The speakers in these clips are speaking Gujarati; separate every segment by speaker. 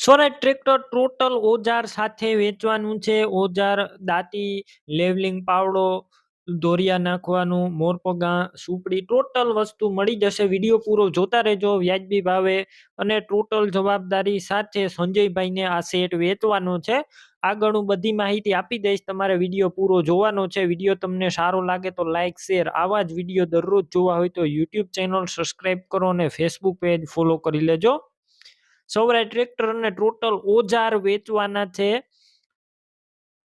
Speaker 1: સ્વરાજ ટ્રેક્ટર ટોટલ ઓજાર સાથે વેચવાનું છે. ઓજાર, દાંતી, લેવલિંગ પાવડો, દોરિયા નાખવાનું, મોરપગા, સુપડી ટોટલ વસ્તુ મળી જશે. વીડિયો પૂરો જોતા રહેજો વ્યાજબી ભાવે અને ટોટલ જવાબદારી સાથે સંજયભાઈને આ સેટ વેચવાનો છે. આગળ હું બધી માહિતી આપી દઈશ. તમારે વીડિયો પૂરો જોવાનો છે. વીડિયો તમને સારો લાગે તો લાઇક શેર આવા જ વીડિયો દરરોજ જોવા હોય તો યુટ્યુબ ચેનલ સબસ્ક્રાઈબ કરો અને ફેસબુક પેજ ફોલો કરી લેજો. સૌરાય ટ્રેક્ટર અને ટોટલ ઓજાર વેચવાના છે.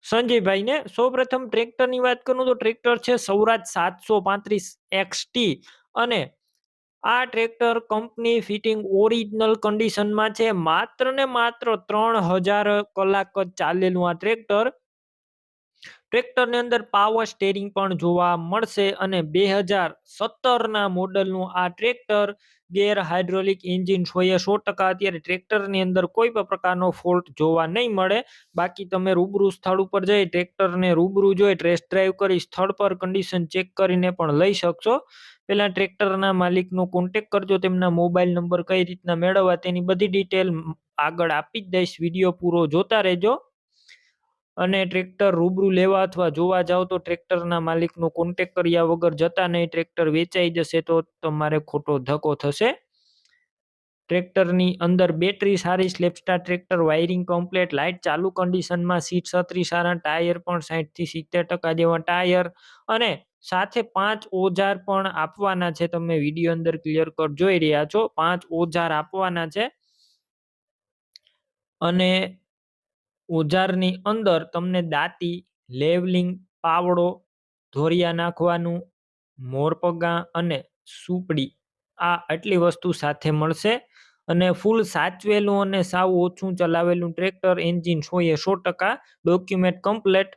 Speaker 1: સંજયભાઈને સૌપ્રથમ ટ્રેક્ટરની વાત કરું તો ટ્રેક્ટર છે સૌરાજ સાતસો પાંત્રીસ એક્સટી અને આ ટ્રેક્ટર કંપની ફિટિંગ ઓરિજિનલ કન્ડિશનમાં છે. માત્ર ને માત્ર ત્રણ હજાર કલાક જ ચાલેલું આ ટ્રેક્ટર ટ્રેક્ટરની અંદર પાવર સ્ટેરિંગ પણ જોવા મળશે અને બે હજાર સત્તરના મોડલનું આ ટ્રેક્ટર ગેર હાઇડ્રોલિક એન્જિન સોએ સો ટકા અત્યારે ટ્રેક્ટરની અંદર કોઈ પણ પ્રકારનો ફોલ્ટ જોવા નહીં મળે. બાકી તમે રૂબરૂ સ્થળ ઉપર જઈ ટ્રેક્ટરને રૂબરૂ જોઈ ટેસ્ટ ડ્રાઈવ કરી સ્થળ પર કન્ડિશન ચેક કરીને પણ લઈ શકશો. પહેલાં ટ્રેક્ટરના માલિકનો કોન્ટેક કરજો, તેમના મોબાઈલ નંબર કઈ રીતના મેળવવા તેની બધી ડિટેલ આગળ આપી જ દઈશ. વીડિયો પૂરો જોતા રહેજો. અને ટ્રેક્ટર રૂબરૂ લેવા અથવા જોવા જાઓ તો ટ્રેક્ટરના માલિકનો કોન્ટેક કર્યા વગર જતા નહીં. ટ્રેક્ટર વેચાઈ જશે તો તમારે ખોટો ધક્કો થશે. ટ્રેક્ટરની અંદર બેટરી સારી સ્લેપસ્ટાર ટ્રેક્ટર વાયરિંગ કમ્પ્લેટ લાઇટ ચાલુ કન્ડિશનમાં સીટ છત્રી સારા ટાયર પણ સાહીઠથી સિત્તેર ટકા જેવા ટાયર અને સાથે પાંચ ઓજાર પણ આપવાના છે. તમે વીડિયો અંદર ક્લિયર કટ જોઈ રહ્યા છો. પાંચ ઓજાર આપવાના છે. અને ઓજારની અંદર તમને દાંતી, લેવલિંગ, પાવડો ધોરિયા નાખવાનું, મોરપગા અને સુપડી આ આટલી વસ્તુ સાથે મળશે અને ફૂલ સાચવેલું અને સાવ ઓછું ચલાવેલું ટ્રેક્ટર એન્જિન સો એ સો ટકા ડોક્યુમેન્ટ કમ્પ્લેટ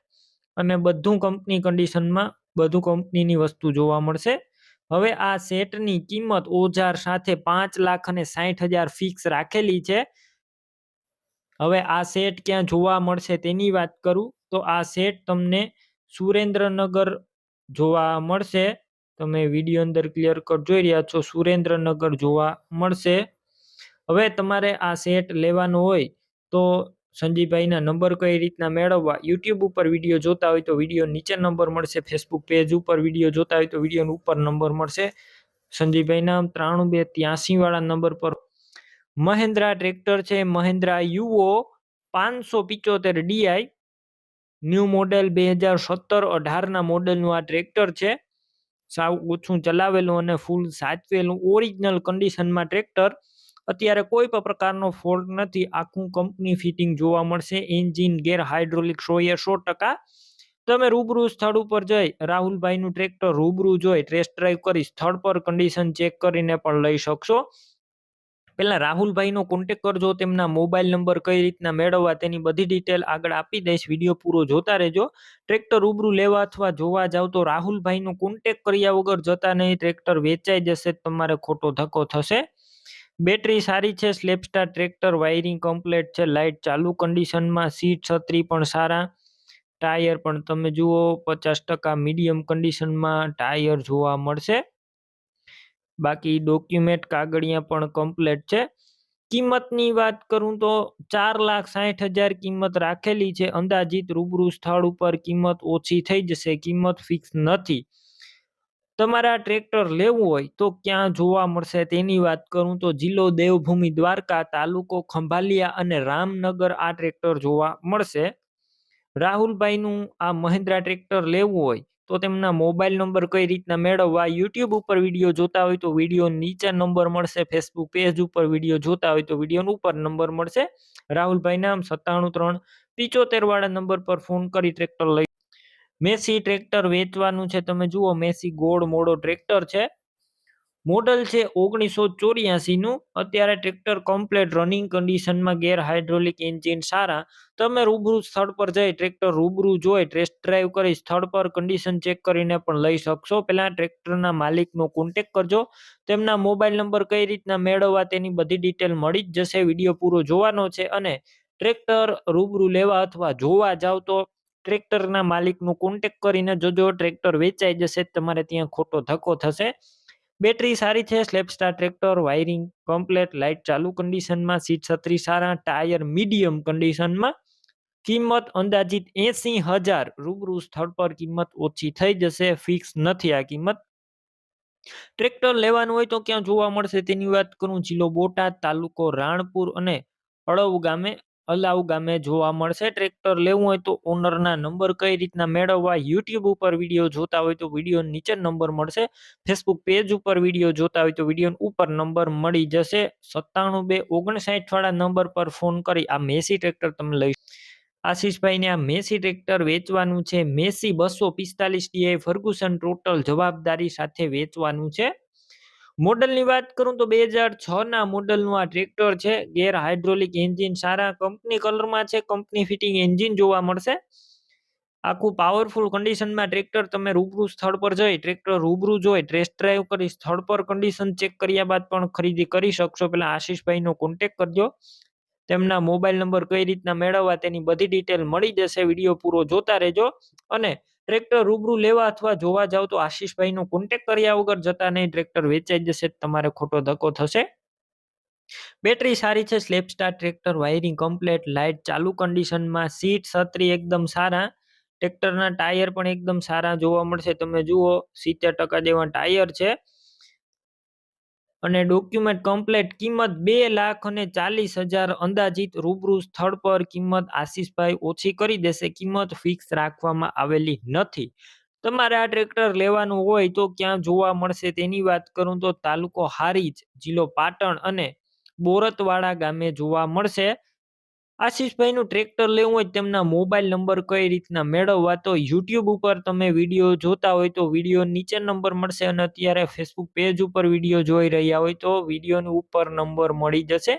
Speaker 1: અને બધું કંપની કન્ડિશનમાં બધું કંપનીની વસ્તુ જોવા મળશે. હવે આ સેટની કિંમત ઓજાર સાથે પાંચ લાખ અને સાઠ હજાર ફિક્સ રાખેલી છે. હવે આ સેટ ક્યાં જોવા મળશે તેની વાત કરું? તો આ સેટ તમને સુરેન્દ્રનગર જોવા મળશે. તમે વીડિયો અંદર ક્લિયર કટ જોઈ રહ્યા છો, સુરેન્દ્રનગર જોવા મળશે. હવે તમારે આ સેટ લેવાનો હોય તો સંજીભાઈના નંબર કઈ રીતના મેળવવા? યુટ્યુબ ઉપર વીડિયો જોતા હોય તો વીડિયો નીચે નંબર મળશે. ફેસબુક પેજ ઉપર વીડિયો જોતા હોય તો વીડિયો ઉપર નંબર મળશે. સંજીભાઈના ત્રાણું બે ત્યાંસી વાળા નંબર પર મહેન્દ્રા ટ્રેક્ટર છે, મહેન્દ્રા યુઓ પાંચસો પિચોતેર ડીઆઈ. ન્યૂ મોડેલ બે હજાર સત્તર, અઢારના મોડેલનું આ ટ્રેક્ટર છે. સાવ ઓછું ચલાવેલું અને ફૂલ સાચવેલું ઓરિજિનલ કન્ડિશનમાં ટ્રેક્ટર. અત્યારે કોઈ પણ પ્રકારનો ફોલ્ટ નથી, આખું કંપની ફિટિંગ જોવા મળશે. એન્જિન ગેર હાઇડ્રોલિક સો એ સો ટકા. તમે રૂબરૂ સ્થળ ઉપર જઈ રાહુલભાઈનું ટ્રેક્ટર રૂબરૂ જોઈ ટેસ્ટ ડ્રાઈવ કરી સ્થળ પર કન્ડિશન ચેક કરીને પણ લઈ શકશો. પહેલાં રાહુલભાઈનો કોન્ટેક કરજો, તેમના મોબાઈલ નંબર કઈ રીતના મેળવવા તેની બધી ડિટેલ આગળ આપી દઈશ. વીડિયો પૂરો જોતા રહેજો. ટ્રેક્ટર રૂબરૂ લેવા અથવા જોવા જાવ તો રાહુલભાઈનો કોન્ટેક કર્યા વગર જતા નહીં. ટ્રેક્ટર વેચાઈ જશે, તમારે ખોટો ધક્કો થશે. બેટરી સારી છે સ્લેપસ્ટાર ટ્રેક્ટર વાયરિંગ કમ્પ્લેટ છે લાઇટ ચાલુ કન્ડિશનમાં સીટ છત્રી પણ સારા. ટાયર પણ તમે જુઓ, પચાસ ટકા મીડિયમ કન્ડિશનમાં ટાયર જોવા મળશે. બાકી ડોક્યુમેન્ટ કાગળિયા પણ કમ્પ્લેટ છે. કિંમતની વાત કરું તો ચાર લાખ સાઠ હજાર કિંમત રાખેલી છે. અંદાજિત રૂબરૂ સ્થળ ઉપર કિંમત ઓછી થઈ જશે, કિંમત ફિક્સ નથી. તમારે ટ્રેક્ટર લેવું હોય તો ક્યાં જોવા મળશે તેની વાત કરું તો જિલ્લો દેવભૂમિ, દ્વારકા, તાલુકો ખંભાલિયા અને રામનગર આ ટ્રેક્ટર જોવા મળશે. રાહુલભાઈનું આ મહિન્દ્રા ટ્રેક્ટર લેવું હોય તો તેમના મોબાઈલ નંબર કઈ રીતના મેળવવા, યુટ્યુબ ઉપર વીડિયો જોતા હોય તો વીડિયો નીચે નંબર મળશે, ફેસબુક પેજ ઉપર વીડિયો જોતા હોય તો વીડિયો ઉપર નંબર મળશે. રાહુલભાઈ નામ સત્તાણું ત્રણ પિચોતેર વાળા નંબર પર ફોન કરી ટ્રેક્ટર લઈ. મેસી ટ્રેક્ટર વેચવાનું છે, તમે જુઓ, મેસી ગોળ મોડો ટ્રેક્ટર છે. મોડલ છે ઓગણીસો ચોર્યાસીનું. અત્યારે ટ્રેક્ટર કમ્પ્લેટ રનિંગ કન્ડિશનમાં ગેર હાઇડ્રોલિક એન્જિન સારા. તમે રૂબરૂ સ્થળ પર જઈ ટ્રેક્ટર રૂબરૂ જોઈ ટેસ્ટ ડ્રાઈવ કરી સ્થળ પર કન્ડિશન ચેક કરીને પણ લઈ શકશો. પહેલાં ટ્રેક્ટરના માલિકનો કોન્ટેક કરજો. તેમના મોબાઈલ નંબર કઈ રીતના મેળવવા તેની બધી ડિટેલ મળી જ જશે. વીડિયો પૂરો જોવાનો છે અને ટ્રેક્ટર રૂબરૂ લેવા અથવા જોવા જાવ તો ટ્રેક્ટરના માલિકનો કોન્ટેક કરીને જોજો. ટ્રેક્ટર વેચાઈ જશે, તમારે ત્યાં ખોટો ધક્કો થશે. બેટરી સારી છે સ્લેપસ્ટાર ટ્રેક્ટર વાયરિંગ કમ્પ્લેટ લાઇટ ચાલુ કન્ડિશનમાં સીટ છત્રી સારા ટાયર મીડિયમ કન્ડિશનમાં કિંમત અંદાજિત એસી હજાર, રૂબરૂ સ્થળ પર કિંમત ઓછી થઈ જશે ફિક્સ નથી આ કિંમત. ટ્રેક્ટર લેવાનું હોય તો ક્યાં જોવા મળશે તેની વાત કરું, જિલ્લો બોટાદ તાલુકો રાણપુર અને અળવ ગામે અલાવ ગામે જોવા મળશે. ટ્રેક્ટર લેવું હોય તો ઓનરના નંબર કઈ રીતના મેળવવા, યુટ્યુબ ઉપર વીડિયો જોતા હોય તો વીડિયો નીચે નંબર મળશે. ફેસબુક પેજ ઉપર વીડિયો જોતા હોય તો વીડિયો ઉપર નંબર મળી જશે. સત્તાણું બે ઓગણસાઠવાળા નંબર પર ફોન કરી, આ મેસી ટ્રેક્ટર તમે લઈ આશીષભાઈને આ મેસી ટ્રેક્ટર વેચવાનું છે. મેસી બસો પિસ્તાલીસ ડીઆઈ ફર્ગુસન ટોટલ જવાબદારી સાથે વેચવાનું છે. મોડલની વાત કરું તો બે હજાર છ ના મોડલનું આ ટ્રેક્ટર છે. ગેર હાઇડ્રોલિક એન્જિન સારા કંપની કલરમાં છે. કંપની ફિટિંગ એન્જિન જોવા મળશે. આખું પાવરફુલ કન્ડિશનમાં ટ્રેક્ટર તમે રૂબરૂ સ્થળ પર જઈ, ટ્રેક્ટર રૂબરૂ જોઈ ટ્રેસ ડ્રાઈવ કરી, સ્થળ પર કન્ડિશન ચેક કર્યા બાદ પણ ખરીદી કરી શકશો. પેલા આશીષભાઈનો કોન્ટેક કરજો. તેમના મોબાઈલ નંબર કઈ રીતના મેળવવા તેની બધી ડિટેલ મળી જશે. વીડિયો પૂરો જોતા રહેજો અને ટ્રેક્ટર રૂબરૂ લેવા અથવા જોવા જાવ તો આશીષભાઈનો કોન્ટેક કર્યા વગર જતા નહીં. ટ્રેક્ટર વેચાઈ જશે તમારે ખોટો ધક્કો થશે. બેટરી સારી છે slap star tractor, wiring complete light ચાલુ કન્ડિશનમાં સીટ છત્રી એકદમ સારા. ટ્રેક્ટરના ટાયર પણ એકદમ સારા જોવા મળશે. તમે જુઓ, સિત્તેર ટકા જેવા ટાયર છે. અને ડોક્યુમેન્ટ કમ્પ્લેટ કિંમત બે લાખ અને ચાલીસ હજાર અંદાજિત રૂબરૂ સ્થળ પર કિંમત આશીષભાઈ ઓછી કરી દેશે. કિંમત ફિક્સ રાખવામાં આવેલી નથી. તમારે આ ટ્રેક્ટર લેવાનું હોય તો ક્યાં જોવા મળશે તેની વાત કરું તો તાલુકો હારીજ, જિલ્લો પાટણ અને બોરતવાડા ગામે જોવા મળશે. આશીષભાઈનું ટ્રેક્ટર લેવું હોય તેમના મોબાઈલ નંબર કઈ રીતના મેળવવા? તો યુટ્યુબ ઉપર તમે વીડિયો જોતા હોય તો વીડિયો નીચે નંબર મળશે અને અત્યારે ફેસબુક પેજ ઉપર વીડિયો જોઈ રહ્યા હોય તો વિડીયોની ઉપર નંબર મળી જશે.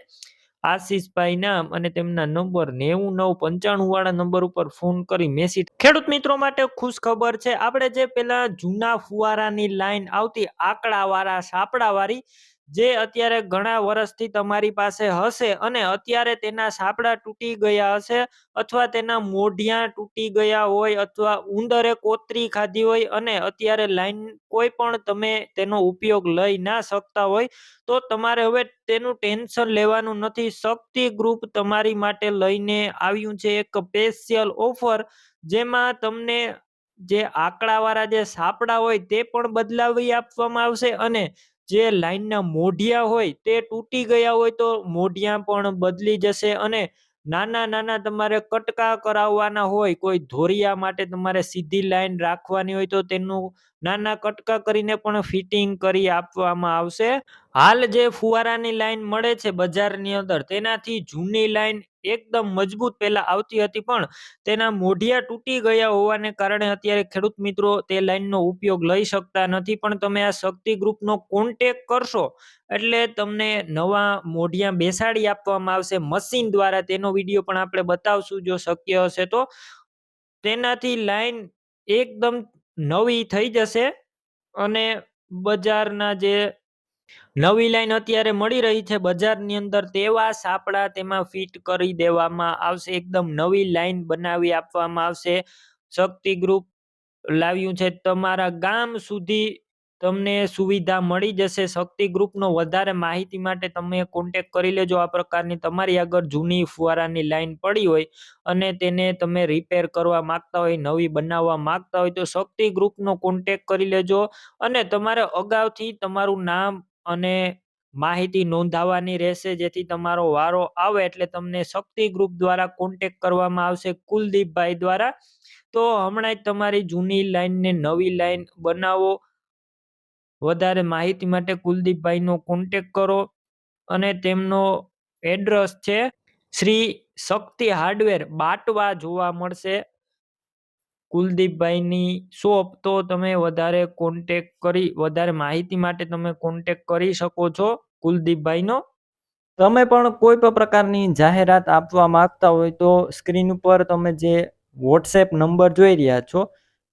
Speaker 1: આશીષભાઈના અને તેમના નંબર નેવું નવ પંચાણું વાળા નંબર ઉપર ફોન કરી મેસેજ ખેડૂત મિત્રો માટે ખુશ ખબર છે, આપણે જે પેલા જૂના ફુવારાની લાઈન આવતી, આંકડાવાળા વાળા સાપડા વાળી જે અત્યારે ઘણા વર્ષથી તમારી પાસે હશે અને અત્યારે તેના સાપડા તૂટી ગયા હશે અથવા તેના મોઢિયા તૂટી ગયા હોય અથવા ઉંદરે કોતરી ખાધી હોય અને અત્યારે લાઈન કોઈ પણ તમે તેનો ઉપયોગ લઈ ના શકતા હોય, તો તમારે હવે તેનું ટેન્શન લેવાનું નથી. શક્તિ ગ્રુપ તમારી માટે લઈને આવ્યું છે એક સ્પેશિયલ ઓફર જેમાં તમને જે આંકડાવાળા જે સાપડા હોય તે પણ બદલાવી આપવામાં આવશે અને જે લાઈનના મોઢિયા હોય તે તૂટી ગયા હોય તો મોઢિયા પણ બદલી જશે અને નાના નાના તમારે કટકા કરાવવાના હોય, કોઈ ધોરિયા માટે તમારે સીધી લાઈન રાખવાની હોય તો તેનું નાના કટકા કરીને પણ ફિટિંગ કરી આપવામાં આવશે. હાલ જે ફુવારાની લાઈન મળે છે બજારની અંદર, તેનાથી જૂની લાઈન એકદમ મજબૂત પહેલા આવતી હતી પણ તેના મોઢિયા તૂટી ગયા હોવાને કારણે અત્યારે ખેડૂત મિત્રો તે લાઈનનો ઉપયોગ લઈ શકતા નથી. પણ તમે આ શક્તિ ગ્રુપનો કોન્ટેક કરશો એટલે તમને નવા મોઢિયા બેસાડી આપવામાં આવશે. મશીન દ્વારા તેનો વીડિયો પણ આપણે બતાવશું જો શક્ય હશે તો. તેનાથી લાઈન એકદમ નવી થઈ જશે અને બજારના જે નવી લાઈન અત્યારે મળી રહી છે, બજારની અંદર તેવા સાપડા તેમાં ફિટ કરી દેવામાં આવશે, એકદમ નવી લાઈન બનાવી આપવામાં આવશે. શક્તિ ગ્રુપ લાવ્યું છે, તમારા ગામ સુધી તમને સુવિધા મળી જશે. શક્તિ ગ્રુપનો વધારે માહિતી માટે તમે કોન્ટેક કરી લેજો. આ પ્રકારની તમારી આગળ જૂની ફુવારાની લાઇન પડી હોય અને તેને તમે રિપેર કરવા માંગતા હોય, નવી બનાવવા માંગતા હોય તો શક્તિ ગ્રુપનો કોન્ટેક કરી લેજો અને તમારે અગાઉથી તમારું નામ અને માહિતી નોંધાવવાની રહેશે. જેથી તમારો વારો આવે એટલે તમને શક્તિ ગ્રુપ દ્વારા કોન્ટેક કરવામાં આવશે કુલદીપભાઈ દ્વારા. તો હમણાં જ તમારી જૂની લાઈનને નવી લાઈન બનાવો. વધારે માહિતી માટે કુલદીપભાઈનો કોન્ટેક કરો અને તેમનો એડ્રેસ છે શ્રી શક્તિ હાર્ડવેર બાટવા જોવા મળશે. કુલદીપભાઈની શોપ તો તમે વધારે કોન્ટેક કરી, વધારે માહિતી માટે તમે કોન્ટેક કરી શકો છો કુલદીપભાઈનો. તમે પણ કોઈ પણ પ્રકારની જાહેરાત આપવા માંગતા હોય તો સ્ક્રીન ઉપર તમે જે વોટ્સએપ નંબર જોઈ રહ્યા છો